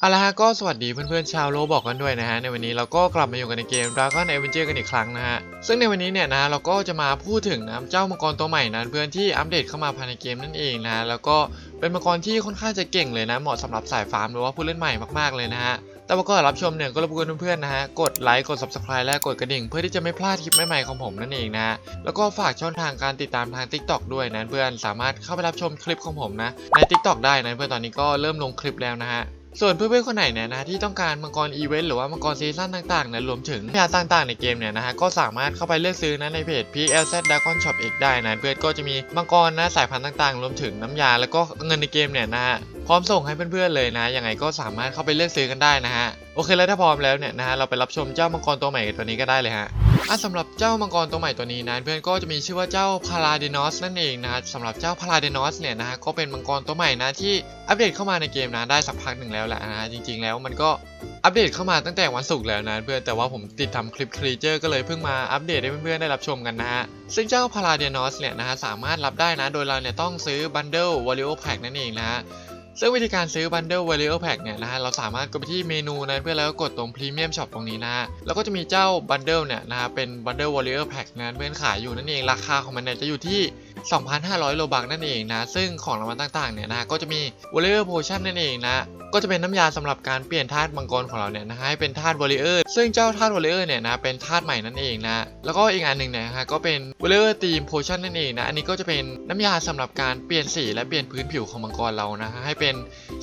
เอาละฮะก็สวัสดีเพื่อนๆชาวโลบอกกันด้วยนะฮะในวันนี้เราก็กลับมาอยู่กันในเกม Dragon Adventure กันอีกครั้งนะฮะซึ่งในวันนี้เนี่ยนะเราก็จะมาพูดถึงนะเจ้ามังกรตัวใหม่นะเพื่อนที่อัปเดตเข้ามาภายในเกมนั่นเองนะแล้วก็เป็นมังกรที่ค่อนข้างจะเก่งเลยนะเหมาะสำหรับสายฟาร์มหรือว่าผู้เล่นใหม่มากๆเลยนะฮะแต่ว่าก่อนรับชมเนี่ยก็รบกวนเพื่อนๆนะฮะกดไลค์กด subscribe และกดกระดิ่ง เพื่อที่จะไม่พลาดคลิปใหม่ๆของผมนั่นเองนะฮะแล้วก็ฝากช่องทางการติดตามทาง TikTok ด้วยนะเพื่อนสามารถเข้าไปรับชมคลิปของผมนะใน TikTok ได้นะเพื่อนตอนนี้ก็เริ่มลงคลิปแล้วนะฮะ ส่วนเพื่อนๆคนไหนเนี่ยนะที่ต้องการมังกรอีเวนต์หรือว่ามังกรซีซั่นต่างๆเนี่ยรวมถึงงาต่างๆในเกมเนี่ยนะฮะก็สามารถเข้าไปเลือกซื้อนะในเพจ PLZ Dragon Shop X ได้นะเพื่อนก็จะมีมังกรนะสายพันธุ์ต่างๆ รวมถึงน้ำยาแล้วก็เงินในเกมเนี่ยนะฮะพร้อมส่งให้เพื่อนๆเลยนะยังไงก็สามารถเข้าไปเลือกซื้อกันได้นะฮะโอเคแล้วถ้าพร้อมแล้วเนี่ยนะฮะเราไปรับชมเจ้ามังกรตัวใหม่ตัวนี้ก็ได้เลยฮะ อะสำหรับเจ้ามังกรตัวใหม่ตัวนี้นะเพื่อนก็จะมีชื่อว่าเจ้าพาราเดนอสนั่นเองนะสำหรับเจ้าพาราเดนอสเนี่ยนะฮะก็เป็นมังกรตัวใหม่นะที่อัปเดตเข้ามาในเกมนะได้สักพักหนึ่งแล้วแหละนะจริง ๆ แล้วมันก็อัปเดตเข้ามาตั้งแต่วันศุกร์แล้วนะเพื่อนแต่ว่าผมติดทำคลิปครีเจอร์ก็เลยเพิ่งมาอัปเดตให้เพื่อนๆได้รับชมกันนะฮะซึ่งเจ้าพาราเดนอสเนี่ยนะฮะสามารถรับได้นะ โดยเราเนี่ยต้องซื้อบันเดิลวอลเลโอแพ็กนั่นเองนะฮะ ซึ่งวิธีการซื้อ Bundle Value Pack เนี่ยนะฮะเราสามารถกดไปที่เมนูนะเพื่อแล้วก็กดตรง Premium Shop ตรงนี้นะแล้วก็จะมีเจ้า Bundle เนี่ยนะฮะเป็น Bundle Value Pack นะเพื่อนขายอยู่นั่นเองราคาของมันเนี่ยจะอยู่ที่ 2,500 โลบักนั่นเองนะซึ่งของรางวัลต่างๆเนี่ยนะฮะก็จะมี Warrior Potion นั่นเองนะ ก็จะเป็นน้ำยาสำหรับการเปลี่ยนธาตุมังกรของเราเนี่ยนะฮะให้เป็นธาตุ Warrior ซึ่งเจ้าธาตุ Warrior เนี่ยนะเป็นธาตุใหม่นั่นเองนะแล้วก็อีกอันหนึ่งเนี่ยนะฮะก็เป็น Warrior Team Potion นั่นเองนะอันนี้ก็จะเป็นน้ำยาสำหรับการเปลี่ยนสีและเปลี่ยนพื้นผิวของมังกรเรานะฮะให้เป็น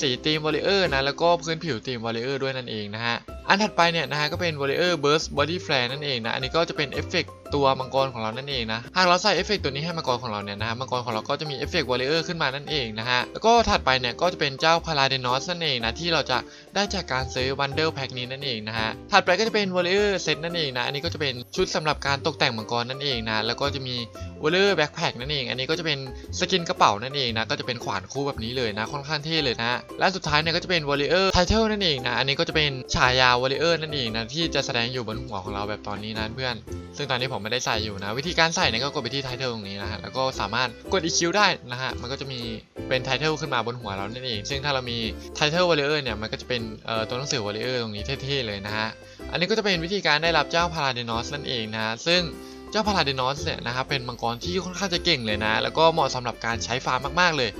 สีทีมวอลเลอร์นะแล้วก็พื้นผิวทีมวอลเลอร์ด้วยนั่นเองนะฮะอันถัดไปเนี่ยนะฮะก็เป็นวอลเลอร์เบิร์สบอดี้แฟร์นั่นเองนะ อันนี้ก็จะเป็นเอฟเฟกตัวมังกรของเรานั่นเองนะ หากเราใส่เอฟเฟกตัวนี้ให้มังกรของเราเนี่ยนะมังกรของเราก็จะมีเอฟเฟกต์วอลเลอร์ขึ้นมานั่นเองนะฮะ แล้วก็ถัดไปเนี่ยก็จะเป็นเจ้าพาราเดนอสนั่นเองนะที่เราจะได้จากการซื้อบันเดิลแพ็กนี้นั่นเองนะฮะถัดไปก็จะเป็นวอลเลอร์เซตนั่นเองนะอันนี้ก็จะเป็นชุดสำหรับการตกแต่งมังกรนั่นเองนะแล้วก็จะมีวอลเลอร์แบ็คแพ็กนั่นเอง อันนี้ก็จะเป็นสกินกระเป๋านั่นเองนะก็จะเป็นขวานคู่แบบนี้เลยนะค่อนข้างเท่เลยนะและสุดท้ายเนี่ยก็จะเป็นวอลเลอร์ไทเทลนั่นเองนะอันนี้ก็จะเป็นฉายาวอลเลอร์นั่นเองนะที่จะแสดงอยู่บนหัวของเราแบบตอนนี้นะเพื่อน ซึ่งตอนนี้ผมไม่ได้ใส่อยู่นะ วิธีการใส่เนี่ยก็กดไปที่ไทเทลตรงนี้นะฮะแล้วก็สามารถกด EQ ได้นะฮะมันก็จะมี เป็นไทเทลขึ้นมาบนหัวเรานั่นเอง ซึ่งถ้าเรามีไทเทลวอลเลอร์เนี่ย มันก็จะเป็นตัวหนังสือวอลเลอร์ตรงนี้เท่ๆเลยนะฮะ อันนี้ก็จะเป็นวิธีการได้รับเจ้าพาราเดนอสนั่นเองนะซึ่งเจ้าพาราเดนอสเนี่ยนะครับเป็นมังกรที่ค่อนข้างจะเก่งเลยนะ แล้วก็เหมาะสำหรับการใช้ฟาร์มมากๆเลย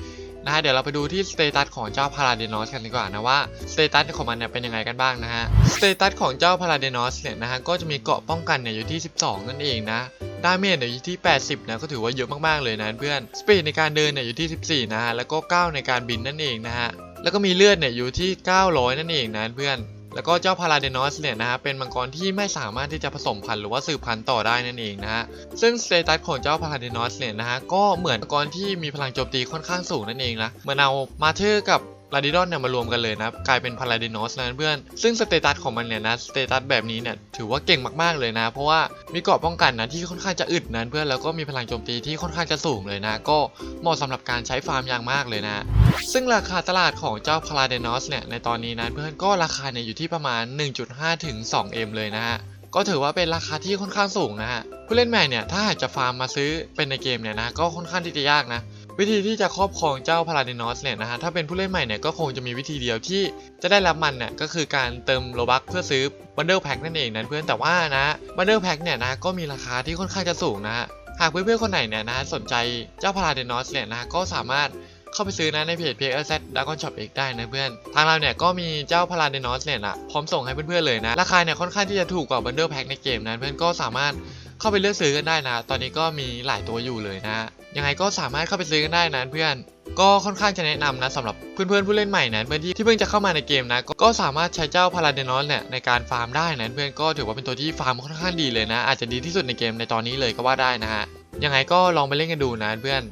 นะฮะเดี๋ยวเราไปดูที่สเตตัสของเจ้าพาราเดนอสกันดีกว่านะว่าสเตตัสของมันเนี่ยเป็นยังไงกันบ้างนะฮะสเตตัสของเจ้าพาราเดนอสเนี่ยนะฮะก็จะมีเกราะป้องกันเนี่ยอยู่ที่ 12 นั่นเองนะ ดาเมจเนี่ยอยู่ที่ 80 นะก็ถือว่าเยอะมากๆเลยนะเพื่อนสปีดในการเดินเนี่ยอยู่ที่ 14 นะฮะแล้วก็ 9 ในการบินนั่นเองนะฮะแล้วก็มีเลือดเนี่ยอยู่ที่ 900 นั่นเองนะเพื่อนแล้วก็เจ้าพาราเดนอสเนี่ยนะฮะเป็นมังกรที่ไม่สามารถที่จะผสมพันธุ์หรือว่าสืบพันธุ์ต่อได้นั่นเองนะฮะซึ่งสเตตัสของเจ้าพาราเดนอสเนี่ยนะฮะก็เหมือนมังกรที่มีพลังโจมตีค่อนข้างสูงนั่นเองนะเหมือนเอามาเธอร์กับ ลาดิดอนเนี่ยมารวมกันเลยนะกลายเป็นพาราเดนอสนะเพื่อน ซึ่งสเตตัสของมันเนี่ยนะสเตตัสแบบนี้เนี่ยถือว่าเก่งมากๆเลยนะ เพราะว่ามีเกราะป้องกันนะที่ค่อนข้างจะอึดนะเพื่อนแล้วก็มีพลังโจมตีที่ค่อนข้างจะสูงเลยนะ ก็เหมาะสำหรับการใช้ฟาร์มอย่างมากเลยนะ ซึ่งราคาตลาดของเจ้าพาราเดนอสเนี่ยในตอนนี้นะเพื่อนก็ราคาเนี่ยอยู่ที่ประมาณ 1.5 ถึง 2M เลยนะฮะก็ถือว่าเป็นราคาที่ค่อนข้างสูงนะฮะผู้เล่นใหม่เนี่ยถ้าหากจะฟาร์มมาซื้อเป็นในเกมเนี่ยนะก็ค่อนข้างที่จะยากนะ วิธีที่จะครอบครองเจ้าพาราเดนอสเนี่ยนะฮะถ้าเป็นผู้เล่นใหม่เนี่ยก็คงจะมีวิธีเดียวที่จะได้รับมันเนี่ยก็คือการเติมโลบัคเพื่อซื้อบันเดิลแพ็กนั่นเองนะเพื่อนแต่ว่านะบันเดิลแพ็กเนี่ยนะก็มีราคาที่ค่อนข้างจะสูงนะฮะหากเพื่อนๆคนไหนเนี่ยนะสนใจเจ้าพาราเดนอสเนี่ยนะก็สามารถเข้าไปซื้อนะในเพจ p x z Dragon Shop X ได้นะเพื่อน ทางเราเนี่ยก็มีเจ้าพาราเดนอสเนี่ยนะพร้อมส่งให้เพื่อนๆเลยนะ ราคาเนี่ยค่อนข้างที่จะถูกกว่าบันเดิลแพ็กในเกมนะเพื่อนก็สามารถเข้าไปเลือกซื้อกันได้นะ ตอนนี้ก็มีหลายตัวอยู่เลยนะ ยังไงก็สามารถเข้าไปซื้อกันได้นะเพื่อนก็ค่อนข้างจะแนะนำนะสำหรับเพื่อนๆผู้เล่นใหม่นะเพื่อนที่ที่เพิ่งจะเข้ามาในเกมนะก็ก็สามารถใช้เจ้าพาราเดนอสเนี่ยในการฟาร์มได้นะเพื่อนก็ถือว่าเป็นตัวที่ฟาร์มค่อนข้างดีเลยนะ อาจจะดีที่สุดในเกมในตอนนี้เลยก็ว่าได้นะฮะยังไงก็ลองไปเล่นกันดูนะเพื่อน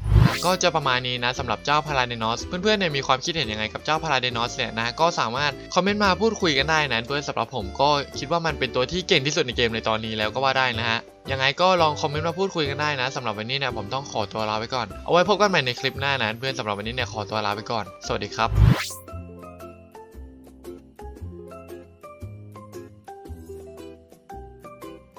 ก็จะประมาณนี้นะสำหรับเจ้าพาราเดนอส เพื่อนๆเนี่ยมีความคิดเห็นยังไงกับเจ้าพาราเดนอสเนี่ยนะก็สามารถคอมเมนต์มาพูดคุยกันได้นะเพื่อนสำหรับผมก็คิดว่ามันเป็นตัวที่เก่งที่สุดในเกมในตอนนี้แล้วก็ว่าได้นะฮะยังไงก็ลองคอมเมนต์มาพูดคุยกันได้นะสำหรับวันนี้เนี่ยผมต้องขอตัวลาไปก่อนเอาไว้พบกันใหม่ในคลิปหน้านะเพื่อนสำหรับวันนี้เนี่ยขอตัวลาไปก่อน สวัสดีครับ